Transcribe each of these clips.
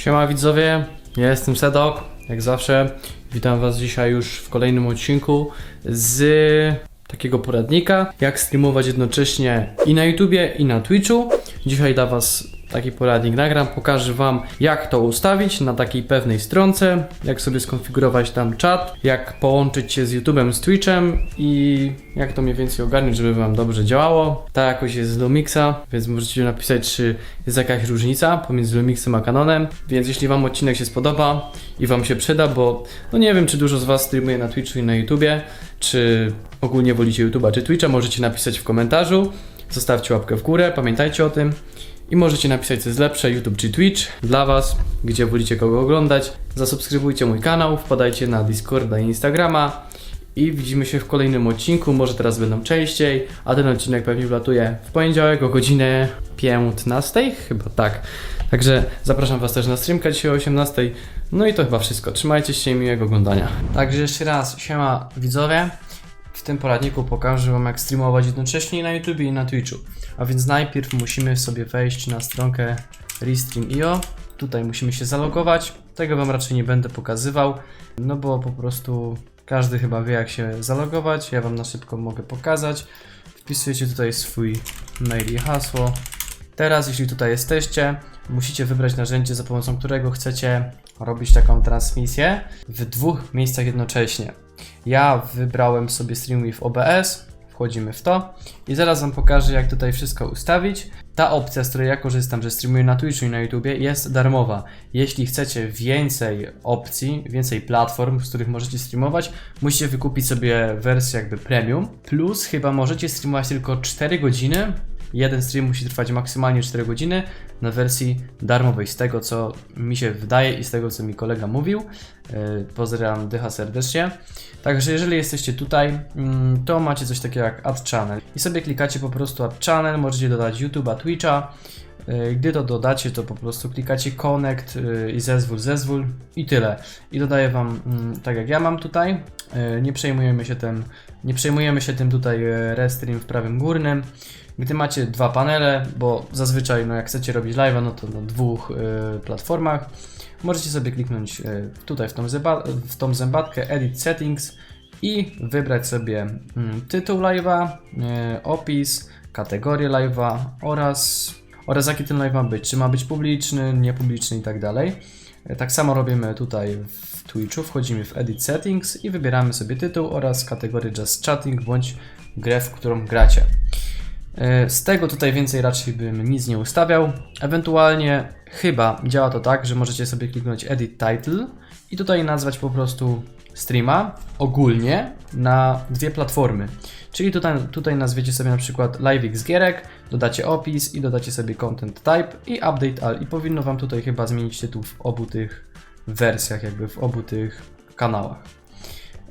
Siema widzowie, ja jestem Sedok, jak zawsze. Witam was dzisiaj już w kolejnym odcinku z takiego poradnika, jak streamować jednocześnie i na YouTubie, i na Twitchu. Dzisiaj dla was taki poradnik nagram, pokażę wam jak to ustawić na takiej pewnej stronce, jak sobie skonfigurować tam czat, jak połączyć się z YouTubem, z Twitchem i jak to mniej więcej ogarnąć, żeby wam dobrze działało. Ta jakość jest z Lumixa, więc możecie napisać, czy jest jakaś różnica pomiędzy Lumixem a Canonem. Więc jeśli wam odcinek się spodoba i wam się przyda, bo no nie wiem, czy dużo z was streamuje na Twitchu i na YouTubie, czy ogólnie wolicie YouTube'a czy Twitcha, możecie napisać w komentarzu. Zostawcie łapkę w górę, pamiętajcie o tym. I możecie napisać, co jest lepsze, YouTube czy Twitch dla Was, gdzie wolicie kogo oglądać. Zasubskrybujcie mój kanał, wpadajcie na Discorda i Instagrama i widzimy się w kolejnym odcinku. Może teraz będą częściej, a ten odcinek pewnie wlatuje w poniedziałek o godzinę 15, chyba tak. Także zapraszam Was też na streamkę dzisiaj o 18. No i to chyba wszystko. Trzymajcie się i miłego oglądania. Także jeszcze raz, siema widzowie. W tym poradniku pokażę Wam jak streamować jednocześnie na YouTube i na Twitchu. A więc najpierw musimy sobie wejść na stronkę Restream.io. Tutaj musimy się zalogować. Tego Wam raczej nie będę pokazywał, no bo po prostu każdy chyba wie jak się zalogować. Ja Wam na szybko mogę pokazać. Wpisujecie tutaj swój mail i hasło. Teraz, jeśli tutaj jesteście, musicie wybrać narzędzie, za pomocą którego chcecie robić taką transmisję w dwóch miejscach jednocześnie. Ja wybrałem sobie Stream with OBS, wchodzimy w to i zaraz Wam pokażę, jak tutaj wszystko ustawić. Ta opcja, z której ja korzystam, że streamuję na Twitchu i na YouTubie, jest darmowa. Jeśli chcecie więcej opcji, więcej platform, z których możecie streamować, musicie wykupić sobie wersję jakby premium. Plus chyba możecie streamować tylko 4 godziny. Jeden stream musi trwać maksymalnie 4 godziny na wersji darmowej, z tego co mi się wydaje i z tego co mi kolega mówił. Yy, Pozdrawiam Dycha serdecznie. Także jeżeli jesteście tutaj, mm, to macie coś takiego jak Add Channel i sobie klikacie po prostu Add Channel, możecie dodać YouTube'a, Twitcha. Yy, Gdy to dodacie, to po prostu klikacie Connect yy, i zezwól, zezwól i tyle. I dodaję Wam, mm, tak jak ja mam tutaj, Yy, nie przejmujemy się tym, nie przejmujemy się tym tutaj Restream w prawym górnym. Gdy macie dwa panele, bo zazwyczaj no jak chcecie robić live, no to na dwóch platformach, możecie sobie kliknąć tutaj w tą, zęba, w tą zębatkę Edit Settings i wybrać sobie mm, tytuł live'a, opis, kategorię live'a oraz, oraz jaki ten live ma być, czy ma być publiczny, niepubliczny i tak dalej. Yy, Tak samo robimy tutaj w Twitchu, wchodzimy w Edit Settings i wybieramy sobie tytuł oraz kategorię Just Chatting bądź grę, w którą gracie. E, Z tego tutaj więcej raczej bym nic nie ustawiał. Ewentualnie chyba działa to tak, że możecie sobie kliknąć Edit Title i tutaj nazwać po prostu streama ogólnie na dwie platformy. Czyli tutaj, tutaj nazwiecie sobie na przykład LiveX Gierek, dodacie opis i dodacie sobie Content Type i Update All i powinno Wam tutaj chyba zmienić tytuł w obu tych wersjach, jakby w obu tych kanałach.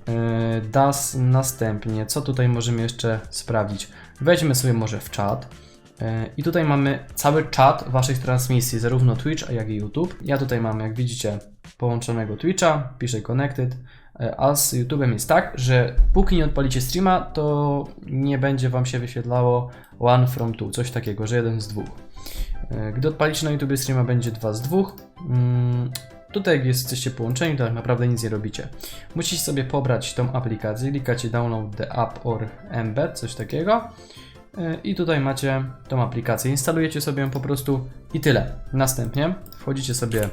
Yy, Das następnie, co tutaj możemy jeszcze sprawdzić? Wejdźmy sobie może w czat. Yy, I tutaj mamy cały czat Waszych transmisji, zarówno Twitch, jak i YouTube. Ja tutaj mam, jak widzicie, połączonego Twitcha, piszę Connected, a z YouTube'em jest tak, że póki nie odpalicie streama, to nie będzie Wam się wyświetlało one from two, coś takiego, że jeden z dwóch. Yy, Gdy odpalicie na YouTube streama, będzie dwa z dwóch. Mm, Tutaj jak jesteście połączeni, to tak naprawdę nic nie robicie. Musicie sobie pobrać tą aplikację, klikacie download the app or embed, coś takiego. Yy, I tutaj macie tą aplikację, instalujecie sobie ją po prostu i tyle. Następnie wchodzicie sobie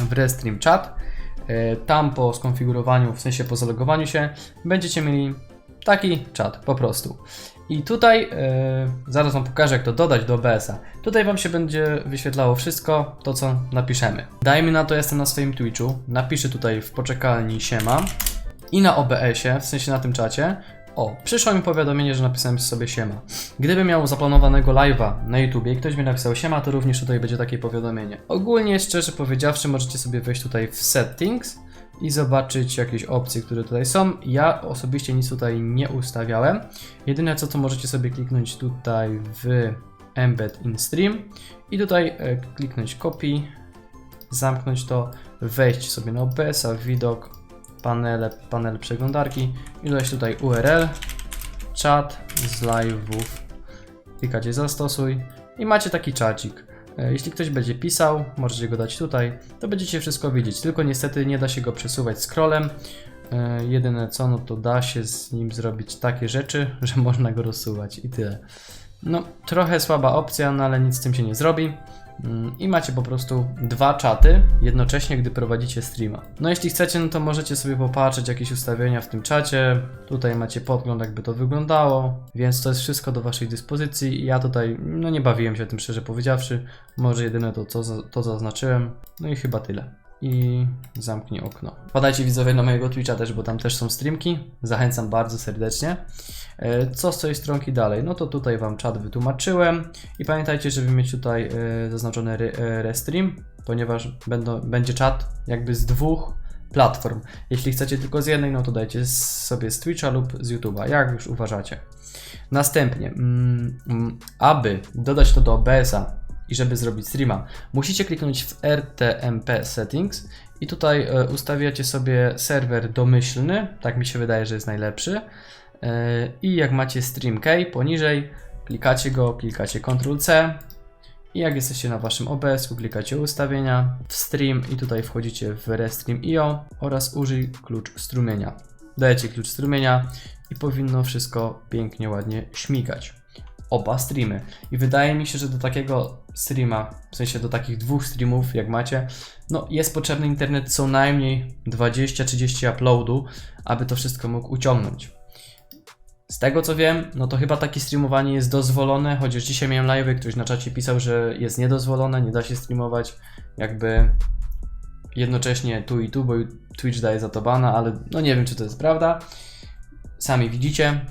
w Restream Chat. Yy, Tam po skonfigurowaniu, w sensie po zalogowaniu się, będziecie mieli taki czat po prostu. I tutaj yy, zaraz Wam pokażę, jak to dodać do OBS-a. Tutaj Wam się będzie wyświetlało wszystko, to co napiszemy. Dajmy na to, jestem na swoim Twitchu. Napiszę tutaj w poczekalni siema. I na OBS-ie, w sensie na tym czacie, o, przyszło mi powiadomienie, że napisałem sobie siema. Gdybym miał zaplanowanego live'a na YouTubie i ktoś mi napisał siema, to również tutaj będzie takie powiadomienie. Ogólnie, szczerze powiedziawszy, możecie sobie wejść tutaj w settings i zobaczyć jakieś opcje, które tutaj są. Ja osobiście nic tutaj nie ustawiałem. Jedyne co to możecie sobie kliknąć tutaj w embed in stream i tutaj e, kliknąć copy, zamknąć to, wejść sobie na OBS-a, widok, panele, panel przeglądarki i dodać tutaj URL, chat z live'ów. Klikacie zastosuj i macie taki czacik. E, Jeśli ktoś będzie pisał, możecie go dać tutaj, to będziecie wszystko widzieć. Tylko niestety nie da się go przesuwać scrollem. E, Jedyne co, no to da się z nim zrobić takie rzeczy, że można go rozsuwać i tyle. No, trochę słaba opcja, no ale nic z tym się nie zrobi. Mm, I macie po prostu dwa czaty jednocześnie, gdy prowadzicie streama. No jeśli chcecie, no to możecie sobie popatrzeć jakieś ustawienia w tym czacie. Tutaj macie podgląd, jakby to wyglądało, więc to jest wszystko do waszej dyspozycji. Ja tutaj, no nie bawiłem się tym szczerze powiedziawszy. Może jedyne to, co to zaznaczyłem. No i chyba tyle. I zamknij okno. Podajcie widzowie na mojego Twitcha też, bo tam też są streamki. Zachęcam bardzo serdecznie. E, Co z tej stronki dalej? No to tutaj Wam czat wytłumaczyłem i pamiętajcie, żeby mieć tutaj e, zaznaczony e, restream, ponieważ będą, będzie czat jakby z dwóch platform. Jeśli chcecie tylko z jednej, no to dajcie sobie z Twitcha lub z YouTube'a, jak już uważacie. Następnie, mm, mm, aby dodać to do OBS-a i żeby zrobić streama, musicie kliknąć w RTMP Settings i tutaj e, ustawiacie sobie serwer domyślny, tak mi się wydaje, że jest najlepszy. E, I jak macie stream key poniżej, klikacie go, klikacie Ctrl C i jak jesteście na waszym OBS-u, klikacie ustawienia, w stream i tutaj wchodzicie w Restream.io oraz użyj klucz strumienia. Dajecie klucz strumienia i powinno wszystko pięknie, ładnie śmigać. Oba streamy. I wydaje mi się, że do takiego streama, w sensie do takich dwóch streamów, jak macie, no jest potrzebny internet co najmniej 20-30 uploadu, aby to wszystko mógł uciągnąć. Z tego co wiem, no to chyba takie streamowanie jest dozwolone, chociaż dzisiaj miałem live, ktoś na czacie pisał, że jest niedozwolone, nie da się streamować jakby jednocześnie tu i tu, bo Twitch daje za to bana, ale no nie wiem czy to jest prawda. Sami widzicie,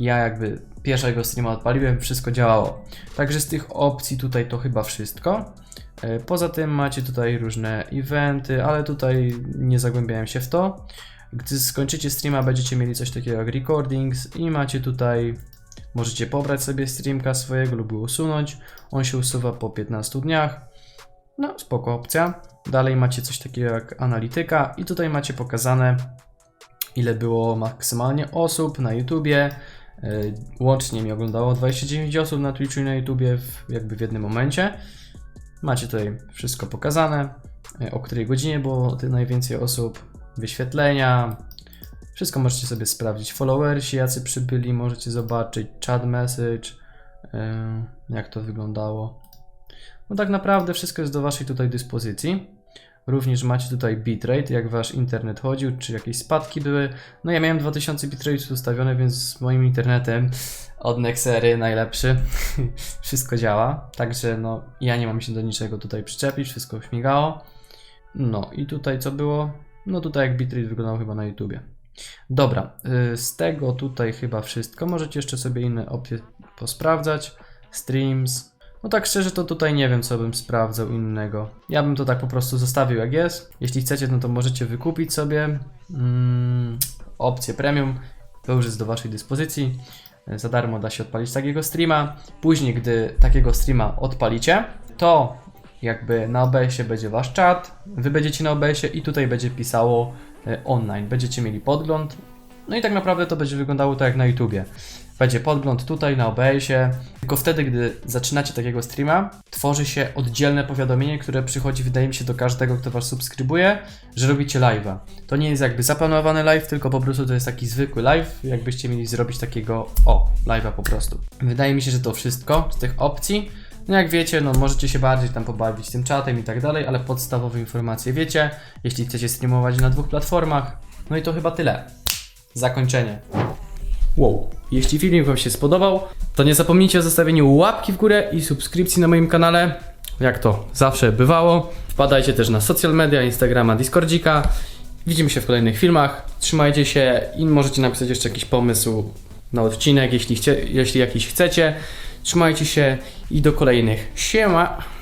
ja jakby pierwszego streama odpaliłem, wszystko działało. Także z tych opcji tutaj to chyba wszystko. E, Poza tym macie tutaj różne eventy, ale tutaj nie zagłębiałem się w to. Gdy skończycie streama, będziecie mieli coś takiego jak recordings i macie tutaj, możecie pobrać sobie streamka swojego lub usunąć. On się usuwa po 15 dniach. No, spoko opcja. Dalej macie coś takiego jak analityka i tutaj macie pokazane ile było maksymalnie osób na YouTubie. Yy, Łącznie mi oglądało 29 osób na Twitchu i na YouTubie w, jakby w jednym momencie. Macie tutaj wszystko pokazane, yy, o której godzinie było najwięcej osób, wyświetlenia. Wszystko możecie sobie sprawdzić. Followersi, jacy przybyli, możecie zobaczyć chat message, yy, jak to wyglądało. No tak naprawdę wszystko jest do Waszej tutaj dyspozycji. Również macie tutaj bitrate, jak Wasz internet chodził, czy jakieś spadki były. No ja miałem 2000 bitrate ustawione, więc z moim internetem od Nexery najlepszy. wszystko działa, także no ja nie mam się do niczego tutaj przyczepić, wszystko śmigało. No i tutaj co było? No tutaj jak bitrate wyglądał chyba na YouTubie. Dobra, y, z tego tutaj chyba wszystko. Możecie jeszcze sobie inne opcje posprawdzać. Streams. No tak szczerze to tutaj nie wiem co bym sprawdzał innego. Ja bym to tak po prostu zostawił jak jest. Jeśli chcecie no to możecie wykupić sobie mm, opcję premium. To już jest do waszej dyspozycji. Za darmo da się odpalić takiego streama. Później gdy takiego streama odpalicie, to jakby na OBS-ie będzie wasz czat, wy będziecie na OBS-ie i tutaj będzie pisało e, online. Będziecie mieli podgląd. No i tak naprawdę to będzie wyglądało tak jak na YouTubie. Będzie podgląd tutaj na OBS-ie. Tylko wtedy, gdy zaczynacie takiego streama, tworzy się oddzielne powiadomienie, które przychodzi, wydaje mi się, do każdego, kto was subskrybuje, że robicie live'a. To nie jest jakby zaplanowany live, tylko po prostu to jest taki zwykły live, jakbyście mieli zrobić takiego, o, live'a po prostu. Wydaje mi się, że to wszystko z tych opcji. No jak wiecie, no możecie się bardziej tam pobawić tym czatem i tak dalej, ale podstawowe informacje wiecie. Jeśli chcecie streamować na dwóch platformach, no i to chyba tyle. Zakończenie. Jeśli filmik Wam się spodobał, to nie zapomnijcie o zostawieniu łapki w górę i subskrypcji na moim kanale. Jak to zawsze bywało. Wpadajcie też na social media, Instagrama, Discordzika. Widzimy się w kolejnych filmach. Trzymajcie się i możecie napisać jeszcze jakiś pomysł na odcinek, jeśli, chcie, jeśli jakiś chcecie. Trzymajcie się i do kolejnych. Siema!